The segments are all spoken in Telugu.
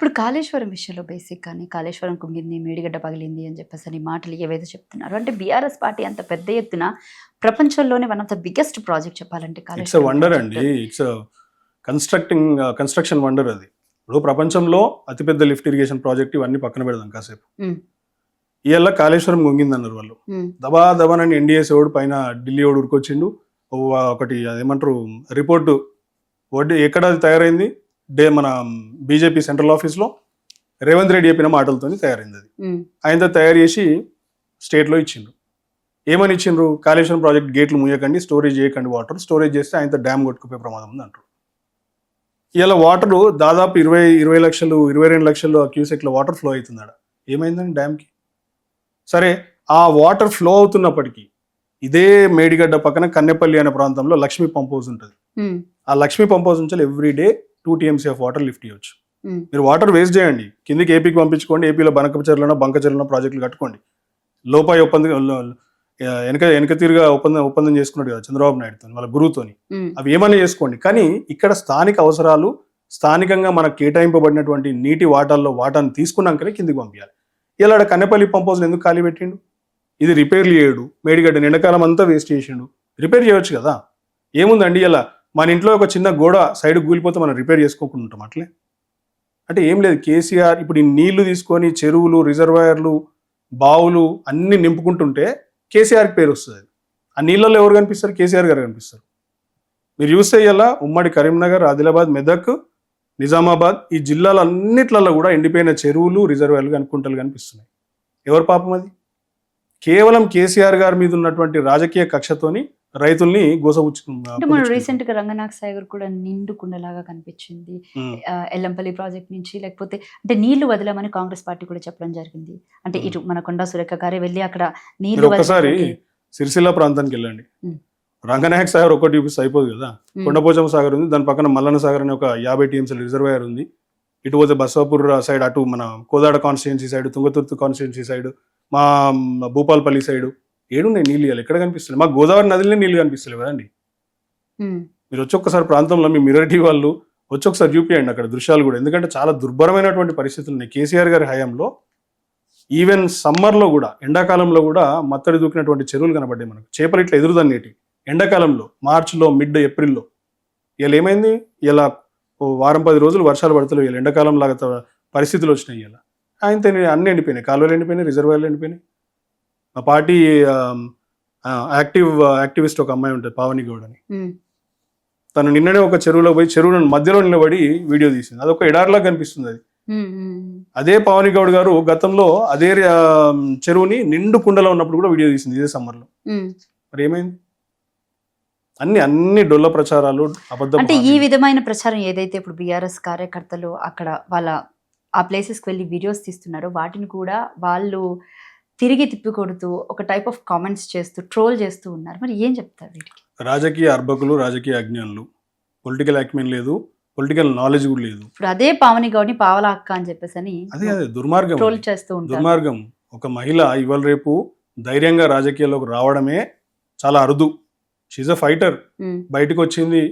ఇప్పుడు కాళేశ్వరం విషయంలో బేసిక్ కానీ కాళేశ్వరం కుంగింది మేడిగడ్డ పగిలింది అని చెప్పేసి అని మాటలు ఏవైతే చెప్తున్నారు. అంటే బీఆర్ఎస్ పార్టీ అంత పెద్ద ఎత్తున ప్రపంచంలోనే one of the biggest project చెప్పాలంటే ఇట్స్ వండర్ అండి. ఇట్స్ కన్స్ట్రక్టింగ్ కన్స్ట్రక్షన్ వండర్ అది. ఇప్పుడు ప్రపంచంలో అతిపెద్ద లిఫ్ట్ ఇరిగేషన్ ప్రాజెక్ట్ ఇవన్నీ పక్కన పెడదాం కాసేపు. ఇవాళ కాళేశ్వరం గుంగిందన్నారు వాళ్ళు. దబా దబానని ఎన్డీఎస్ ఓడు పైన ఢిల్లీ ఓడు ఉరికొచ్చిండు. ఒకటి అదేమంటారు రిపోర్టు వడ్డీ ఎక్కడ అది తయారైంది? డే మన బీజేపీ సెంట్రల్ ఆఫీస్లో రేవంత్ రెడ్డి చెప్పిన మాటలతో తయారైంది అది ఆయనతో తయారు చేసి స్టేట్లో ఇచ్చిండ్రు. ఏమని ఇచ్చిండ్రు? కాళేశ్వరం ప్రాజెక్ట్ గేట్లు ముయ్యకండి స్టోరేజ్ చేయకండి వాటర్ స్టోరేజ్ చేస్తే ఆయనతో డ్యామ్ కొట్టుకుపోయే ప్రమాదం ఉంది అంటారు. ఇలా వాటర్ దాదాపు ఇరవై ఇరవై లక్షలు ఇరవై రెండు లక్షలు క్యూసెక్ల వాటర్ ఫ్లో అవుతుంది ఆడ ఏమైందండి డ్యామ్కి? సరే ఆ వాటర్ ఫ్లో అవుతున్నప్పటికీ ఇదే మేడిగడ్డ పక్కన కన్నెపల్లి అనే ప్రాంతంలో లక్ష్మీ పంప్ హౌస్ ఉంటుంది. ఆ లక్ష్మీ పంప్ హౌస్ నుంచి every day two TMC of water lift చేయొచ్చు మీరు వాటర్ వేస్ట్ చేయండి. కిందికి ఏపీకి పంపించుకోండి. ఏపీలో బనకచర్లను బంకచర్లను ప్రాజెక్టులు కట్టుకోండి. లోపాయి ఒప్పందం వెనక వెనక తీరుగా ఒప్పందం ఒప్పందం చేసుకున్నాడు కదా చంద్రబాబు నాయుడుతో వాళ్ళ గురువుతోని. అవి ఏమైనా చేసుకోండి. కానీ ఇక్కడ స్థానిక అవసరాలు స్థానికంగా మనకు కేటాయింపబడినటువంటి నీటి వాటాల్లో వాటాను తీసుకున్నాకనే కిందికి పంపించాలి ఇలా కన్నెపల్లి పంప్ హౌస్ ఎందుకు ఖాళీ పెట్టిండు? ఇది రిపేర్లు చేయడు. మేడిగడ్డ ఎండాకాలం అంతా వేస్ట్ చేసిండు. రిపేర్ చేయొచ్చు కదా. ఏముందండి ఇలా మన ఇంట్లో ఒక చిన్న గోడ సైడ్ కూలిపోతే మనం రిపేర్ చేసుకోకుండా ఉంటాం అట్లే? అంటే ఏం లేదు కేసీఆర్ ఇప్పుడు ఈ నీళ్ళు తీసుకొని చెరువులు రిజర్వాయర్లు బావులు అన్నీ నింపుకుంటుంటే కేసీఆర్కి పేరు వస్తుంది. ఆ నీళ్ళల్లో ఎవరు కనిపిస్తారు? కేసీఆర్ గారు కనిపిస్తారు. మీరు చూస్తే ఇలా ఉమ్మడి కరీంనగర్ ఆదిలాబాద్ మెదక్ నిజామాబాద్ ఈ జిల్లాలన్నిట్లలో కూడా ఎండిపోయిన చెరువులు రిజర్వాయర్లు కనుక్కుంటలు కనిపిస్తున్నాయి. ఎవరు పాపం అది? కేవలం కేసీఆర్ గారి మీద ఉన్నటువంటి రాజకీయ కక్షతోని రైతుల్ని గోసపుచ్చు అంటే మన రీసెంట్గా రంగనాథ్ సాగర్ కూడా నిండు కుండలాగా కనిపించింది ఎల్లంపల్లి ప్రాజెక్ట్ నుంచి లేకపోతే అంటే నీళ్ళు వదలమని కాంగ్రెస్ పార్టీ కూడా చెప్పడం జరిగింది. అంటే. ఇటు మన కొండా సురేఖ గారే వెళ్ళి అక్కడ నీళ్ళు వదిలేటువంటి- సిరిసిల్ల ప్రాంతానికి వెళ్ళండి. రంగనాయక సాగర్ ఒకటి అయిపోదు కదా? కొండపోచమ్మ సాగర్ ఉంది దాని పక్కన మల్లన్న సాగర్ అనే ఒక యాభై టీఎంసీ రిజర్వాయర్ ఉంది. ఇటు పోతే బస్వాపూర్ సైడ్ అటు మన Kodad constituency side Thungathurthi constituency side మ్, భూపాల్పల్లి సైడ్ ఏడున్నాయి నీళ్ళు ఇవ్వాలి ఎక్కడ కనిపిస్తుంది మా గోదావరి నదిలోనే నీళ్ళు కనిపిస్తలేవు కదండి. మీరు వచ్చి ఒక్కసారి ప్రాంతంలో మీ మిరటి వాళ్ళు వచ్చి ఒకసారి చూపియండి అక్కడ దృశ్యాలు కూడా. ఎందుకంటే చాలా దుర్భరమైనటువంటి పరిస్థితులు ఉన్నాయి. కేసీఆర్ గారి హయాంలో ఈవెన్ సమ్మర్లో కూడా ఎండాకాలంలో కూడా మత్తడి దూకినటువంటి చెరువులు కనబడ్డాయి మనకు. చేపలు ఇట్లా ఎదురుదన్నేటి ఎండాకాలంలో మార్చిలో మిడ్ ఏప్రిల్లో. ఇలా ఏమైంది? ఇలా వారం పది రోజులు వర్షాలు పడతలేవు. ఇలా ఎండాకాలం లాగా పరిస్థితులు వచ్చినాయి ఇలా ఆయనతో అన్ని ఎండిపోయినాయి. కాలువలు ఎండిపోయినాయి రిజర్వాయర్లు ఎండిపోయినాయి. మా పార్టీ యాక్టివ్ యాక్టివిస్ట్ ఒక అమ్మాయి ఉంటుంది పావని గౌడ్ అని తను నిన్ననే ఒక చెరువులో పోయి చెరువు మధ్యలో నిలబడి వీడియో తీసింది. అదొక ఎడారిలా కనిపిస్తుంది అది. అదే పవని గౌడ్ గారు గతంలో అదే చెరువుని నిండు కుండలో ఉన్నప్పుడు కూడా వీడియో తీసింది ఇదే సమ్మర్లో. మరి ఏమైంది? అన్ని అన్ని డొల్ల ప్రచారాలు అబద్ధ అంటే ఈ విధమైన ప్రచారం ఏదైతే ఇప్పుడు బీఆర్ఎస్ కార్యకర్తలు అక్కడ వాళ్ళ ఆ ప్లేసెస్కి వెళ్ళి వీడియోస్ తీస్తున్నారో వాటిని కూడా వాళ్ళు తిరిగి తిప్పికొడుతూ ఒక టైప్ ఆఫ్ కామెంట్స్ చేస్తూ ట్రోల్ చేస్తూ ఉన్నారు. మరి ఏం చెప్తారు వీటికి? రాజకీయ అర్భకులు రాజకీయ అజ్ఞానులు. పొలిటికల్ యాక్మెన్ లేదు పొలిటికల్ నాలెడ్జ్ కూడా లేదు. ఇప్పుడు అదే పావని గౌడ్ని పావలా అక్క అని చెప్పేసి అని అదే అదే దుర్మార్గం ట్రోల్. చేస్తూ ఉంటారు. దుర్మార్గం. ఒక మహిళ ఇవాళ రేపు ధైర్యంగా రాజకీయాల్లోకి రావడమే చాలా అరుదు. షీజ్ అ ఫైటర్ బయటకు వచ్చింది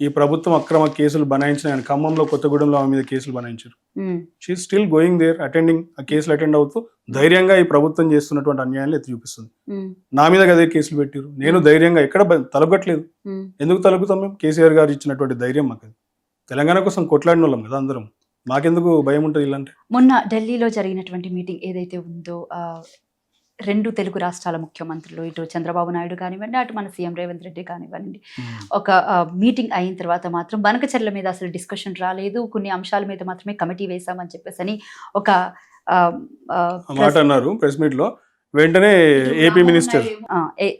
ఈ ప్రభుత్వం అక్రమ కేసులు బనాయించిన ఆయన ఖమ్మంలో కొత్తగూడెంలో ఆమె మీద కేసులు బనాయించారు. She still going there attending ఆ కేసులు అటెండ్ అవుతూ ధైర్యంగా ఈ ప్రభుత్వం చేస్తున్నటువంటి అన్యాయాన్ని ఎత్తి చూపిస్తుంది. నా మీద అదే కేసులు పెట్టారు నేను ధైర్యంగా ఎక్కడ తలగట్లేదు. ఎందుకు తలుగుతాం మేము? కేసీఆర్ గారు ఇచ్చినటువంటి ధైర్యం మాకు. తెలంగాణ కోసం కొట్లాడిన వాళ్ళం కదా అందరం. మాకెందుకు భయం ఉంటుంది ఇలాంటి? మొన్న ఢిల్లీలో జరిగినటువంటి మీటింగ్ ఏదైతే ఉందో రెండు తెలుగు రాష్ట్రాల ముఖ్యమంత్రులు ఇటు చంద్రబాబు నాయుడు కానివ్వండి అటు మన సీఎం రేవంత్ రెడ్డి కానివ్వండి. ఒక మీటింగ్ అయిన తర్వాత మాత్రం బనకచర్ల మీద అసలు డిస్కషన్ రాలేదు. కొన్ని అంశాల మీద మాత్రమే కమిటీ వేశామని చెప్పేసి అని ఒక మాట అన్నారు ప్రెస్ మీట్లో వెంటనే AP minister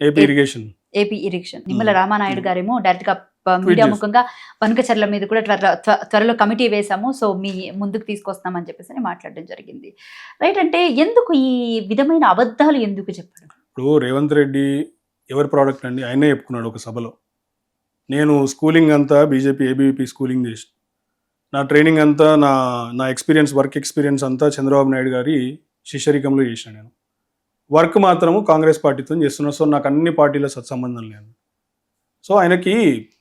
AP irrigation. AP irrigation. Nimmala. Ramanaidu గారేమో డైరెక్ట్గా మీడియా. ముఖంగా పనుకచర్ల మీద కూడా త్వర త్వ- త్వరలో కమిటీ వేశాము. సో మీ ముందుకు తీసుకొస్తామని చెప్పేసి అని మాట్లాడడం జరిగింది. రైట్ అంటే ఎందుకు ఈ విధమైన అబద్ధాలు ఎందుకు చెప్పడం ఇప్పుడు రేవంత్ రెడ్డి ఎవరి ప్రోడక్ట్ అండి? ఆయనే చెప్పుకున్నాడు ఒక సభలో. నేను స్కూలింగ్ అంతా బీజేపీ ఏబీవీపీ స్కూలింగ్ చేసి నా ట్రైనింగ్ అంతా నా నా ఎక్స్పీరియన్స్ వర్క్ ఎక్స్పీరియన్స్ అంతా చంద్రబాబు నాయుడు గారి శిష్యరికంలో చేశాను నేను. వర్క్ మాత్రము కాంగ్రెస్ పార్టీతో చేస్తున్నాను సో నాకు అన్ని పార్టీల సత్సంబంధం లేదు. సో ఆయనకి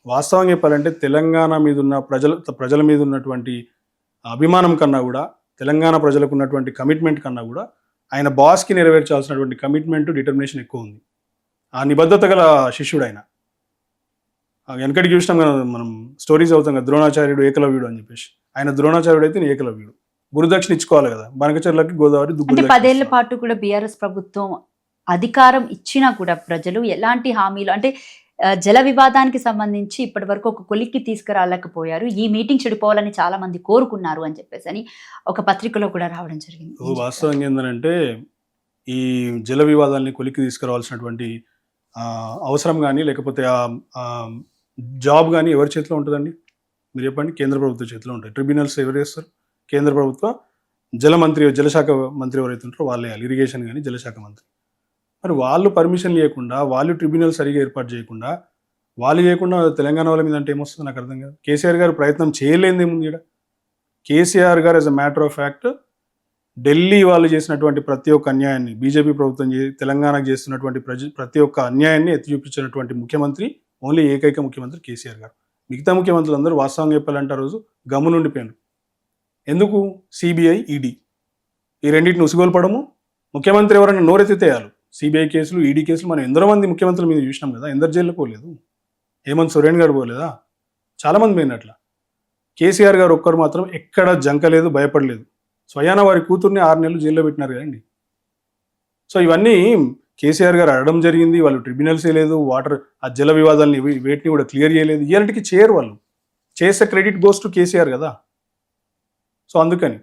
వాస్తవం చెప్పాలంటే తెలంగాణ మీద ఉన్న ప్రజల ప్రజల మీద ఉన్నటువంటి అభిమానం కన్నా కూడా తెలంగాణ ప్రజలకు ఉన్నటువంటి కమిట్మెంట్ కన్నా కూడా ఆయన బాస్కి నెరవేర్చాల్సినటువంటి కమిట్మెంట్ డిటర్మినేషన్ ఎక్కువ ఉంది. ఆ నిబద్ధత గల శిష్యుడు ఆయన ఆ వెనకటికి చూసినాం కదా మనం స్టోరీస్ అవుతాం కదా ద్రోణాచార్యుడు ఏకలవ్యుడు అని చెప్పేసి. ఆయన ద్రోణాచార్యుడు అయితే నేను ఏకలవ్యుడు. గురుదక్షిణ ఇచ్చుకోవాలి కదా బనకచర్లకి గోదావరి పదేళ్ళ. పాటు కూడా బీఆర్ఎస్ ప్రభుత్వం అధికారం ఇచ్చినా కూడా ప్రజలు ఎలాంటి హామీలు అంటే జల వివాదానికి సంబంధించి ఇప్పటి వరకు ఒక కొలిక్కి తీసుకురాలేకపోయారు. ఈ మీటింగ్ చెడిపోవాలని చాలా మంది కోరుకున్నారు అని చెప్పేసి అని ఒక పత్రికలో కూడా రావడం జరిగింది. ఓ వాస్తవంగా ఏంటంటే ఈ జల వివాదాలని కొలిక్కి తీసుకురావాల్సినటువంటి అవసరం కానీ లేకపోతే ఆ జాబ్ కానీ ఎవరి చేతిలో ఉంటుందండి? మీరు చెప్పండి కేంద్ర ప్రభుత్వ చేతిలో ఉంటాయి. ట్రిబ్యునల్స్ ఎవరు చేస్తారు? కేంద్ర ప్రభుత్వ జల మంత్రి జలశాఖ మంత్రి ఎవరైతే ఉంటారో వాళ్ళు వేయాలి ఇరిగేషన్ కానీ జలశాఖ మంత్రి. మరి వాళ్ళు పర్మిషన్ లేకుండా వాళ్ళు ట్రిబ్యునల్ సరిగా ఏర్పాటు చేయకుండా వాళ్ళు చేయకుండా తెలంగాణ వాళ్ళ మీద అంటే ఏమొస్తుంది నాకు అర్థం కాదు. కేసీఆర్ గారు ప్రయత్నం చేయలేనిదే ఏముంది ఇక్కడ కేసీఆర్ గారు as a matter of fact Delhi వాళ్ళు చేసినటువంటి ప్రతి ఒక్క అన్యాయాన్ని బీజేపీ ప్రభుత్వం తెలంగాణకు చేస్తున్నటువంటి ప్రజ ప్రతి ఒక్క అన్యాయాన్ని ఎత్తి చూపించినటువంటి ముఖ్యమంత్రి ఓన్లీ ఏకైక ముఖ్యమంత్రి కేసీఆర్ గారు. మిగతా ముఖ్యమంత్రులు అందరూ వాస్తవంగా చెప్పాలంటే రోజు గమ్ము ఎందుకు? CBI ED. ఈ రెండింటిని ఉసిగోల్పడము ముఖ్యమంత్రి ఎవరైనా నోరెత్తితేయాలి సిబిఐ కేసులు ఈడీ కేసులు మనం ఎందరో మంది ముఖ్యమంత్రుల మీద చూసినాం కదా ఎందరు జైల్లో పోలేదు? హేమంత్ సోరేన్ గారు పోలేదా? చాలామంది పోయిన అట్లా కేసీఆర్ గారు ఒక్కరు మాత్రం ఎక్కడ జంకలేదు భయపడలేదు. స్వయాన వారి కూతుర్ని ఆరు నెలలు జైల్లో పెట్టినారు కదండి. సో ఇవన్నీ కేసీఆర్ గారు అడగడం జరిగింది వాళ్ళు ట్రిబ్యునల్స్ చేయలేదు వాటర్ ఆ జల వివాదాలని వేటిని కూడా క్లియర్ చేయలేదు. ఇయాలటికి చేయరు వాళ్ళు. చేసే క్రెడిట్ గోస్ టు కేసీఆర్ కదా. సో అందుకని.